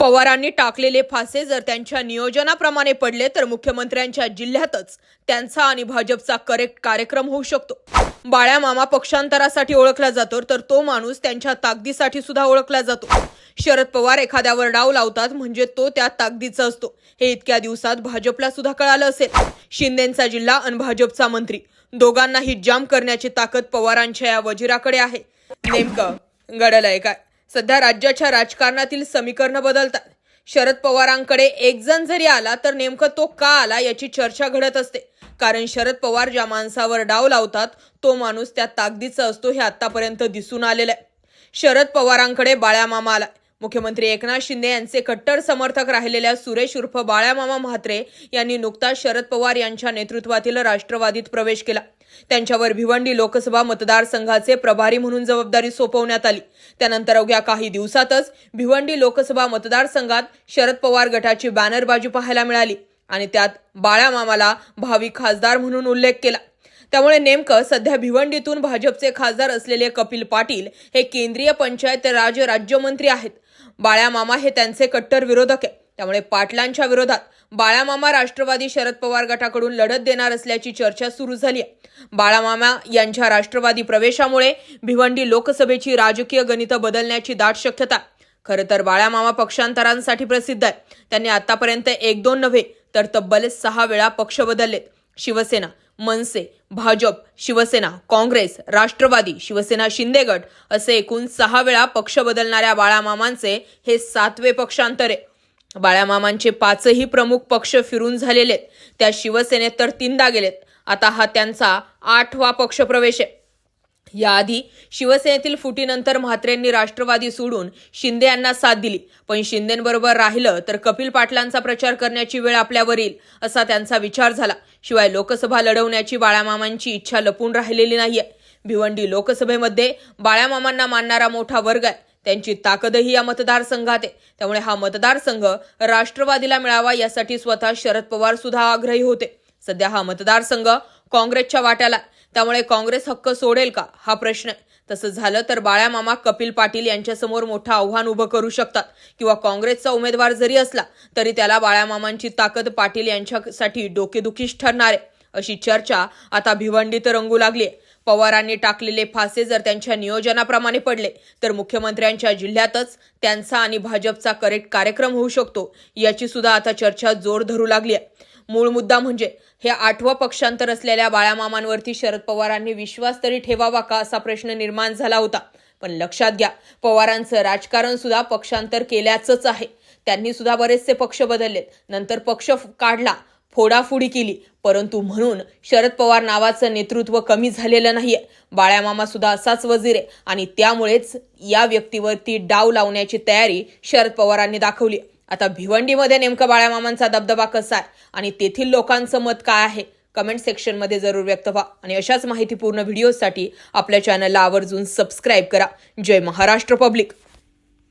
पवारांनी टाकलेले फासे जर त्यांच्या नियोजनाप्रमाणे पडले तर मुख्यमंत्र्यांच्या जिल्ह्यातच त्यांचा आणि भाजपचा करेक्ट कार्यक्रम होऊ शकतो. बाळ्या मामा पक्षांतरासाठी ओळखला जातो तर तो माणूस त्यांच्या ताकदीसाठी सुद्धा ओळखला जातो. शरद पवार एखाद्यावर डाव लावतात म्हणजे तो त्या ताकदीचा असतो. हे इतक्या दिवसात भाजपला सुद्धा कळालं असेल. शिंदेचा जिल्हा आणि भाजपचा मंत्री. दोघांनाही जाम करण्याची ताकद पवारांच्या या वजिराकडे आहे. नेमकं घडलंय काय? सध्या राज्याच्या राजकारणातील समीकरणं बदलतात. शरद पवारांकडे एक जण जरी आला तर नेमकं तो का आला याची चर्चा घडत असते. कारण शरद पवार ज्या माणसावर डाव लावतात तो माणूस त्या ताकदीचा असतो हे आतापर्यंत दिसून आलेलं आहे. शरद पवारांकडे बाळ्यामामा आला मुख्यमंत्री एकनाथ शिंदे यांचे कट्टर समर्थक राहिलेल्या सुरेश उर्फ बाळ्यामामा म्हात्रे यांनी नुकताच शरद पवार यांच्या नेतृत्वातील राष्ट्रवादीत प्रवेश केला. त्यांच्यावर भिवंडी लोकसभा मतदारसंघाचे प्रभारी म्हणून जबाबदारी सोपवण्यात आली. त्यानंतर अवघ्या काही दिवसातच भिवंडी लोकसभा मतदारसंघात शरद पवार गटाची बॅनरबाजी पाहायला मिळाली आणि त्यात बाळामामाला भावी खासदार म्हणून उल्लेख केला. त्यामुळे नेमकं सध्या भिवंडीतून भाजपचे खासदार असलेले कपिल पाटील हे केंद्रीय पंचायत राज राज्यमंत्री आहेत. बाळ्यामामा हे त्यांचे कट्टर विरोधक आहे. त्यामुळे पाटलांच्या विरोधात बाळामामा राष्ट्रवादी शरद पवार गटाकडून लढत देणार असल्याची चर्चा सुरू झाली आहे. बाळामामा यांच्या राष्ट्रवादी प्रवेशामुळे भिवंडी लोकसभेची राजकीय गणितं बदलण्याची दाट शक्यता खरं तर बाळामामा पक्षांतरांसाठी प्रसिद्ध आहे. त्यांनी आतापर्यंत एक दोन नव्हे तर तब्बल सहा वेळा पक्ष बदललेत. शिवसेना मनसे भाजप शिवसेना काँग्रेस राष्ट्रवादी शिवसेना शिंदेगट असे एकूण सहा वेळा पक्ष बदलणाऱ्या बाळामामांचे हे सातवे पक्षांतर. आहे बाळामामांचे पाचही प्रमुख पक्ष फिरून झालेले त्या शिवसेनेत तर तीनदा गेलेत. आता हा त्यांचा आठवा पक्षप्रवेश आहे. याआधी शिवसेनेतील फुटीनंतर म्हात्रेंनी राष्ट्रवादी सोडून शिंदे यांना साथ दिली. पण शिंदेबरोबर राहिलं तर कपिल पाटलांचा प्रचार करण्याची वेळ आपल्यावर येईल असा त्यांचा विचार झाला. शिवाय लोकसभा लढवण्याची बाळामामांची इच्छा लपून राहिलेली नाहीये. भिवंडी लोकसभेमध्ये बाळामामांना मानणारा मोठा वर्ग आहे. त्यांची ताकदही या मतदारसंघात आहे. त्यामुळे हा मतदारसंघ राष्ट्रवादीला मिळावा यासाठी स्वतः शरद पवार सुद्धा आग्रही होते. सध्या हा मतदारसंघ काँग्रेसच्या वाट्याला त्यामुळे काँग्रेस हक्क सोडेल का? हा प्रश्न. आहे तसं झालं तर बाळ्यामामा कपिल पाटील यांच्यासमोर मोठं आव्हान उभं करू शकतात. किंवा काँग्रेसचा उमेदवार जरी असला तरी त्याला बाळ्यामामांची ताकद पाटील यांच्यासाठी डोकेदुखीच ठरणार आहे. अशी चर्चा आता भिवंडीत रंगू लागली आहे. पवारांनी टाकलेले फासे जर त्यांच्या नियोजनाप्रमाणे पडले तर मुख्यमंत्र्यांच्या जिल्ह्यातच त्यांचा आणि भाजपचा करेक्ट कार्यक्रम होऊ शकतो याची सुद्धा आता चर्चा जोर धरू लागली आहे. मूळ मुद्दा म्हणजे हे आठवं पक्षांतर असलेल्या बाळामामांवरती शरद पवारांनी विश्वास तरी ठेवावा का असा प्रश्न निर्माण झाला होता. पण लक्षात घ्या पवारांचं राजकारण सुद्धा पक्षांतर केल्याचंच आहे. त्यांनी सुद्धा बरेचसे पक्ष बदललेत. नंतर पक्ष काढला फोडाफोडी केली. परंतु म्हणून शरद पवार नावाचं नेतृत्व कमी झालेलं नाहीये. बाळ्यामामा सुद्धा असाच वजीर आहे. आणि त्यामुळेच या व्यक्तीवरती डाव लावण्याची तयारी शरद पवारांनी दाखवली. आता भिवंडीमध्ये नेमकं बाळ्यामामांचा दबदबा कसा आहे आणि तेथील लोकांचं मत काय आहे? कमेंट सेक्शनमध्ये जरूर व्यक्त व्हा आणि अशाच माहितीपूर्ण व्हिडिओसाठी आपल्या चॅनलला आवर्जून सबस्क्राईब करा. जय महाराष्ट्र पब्लिक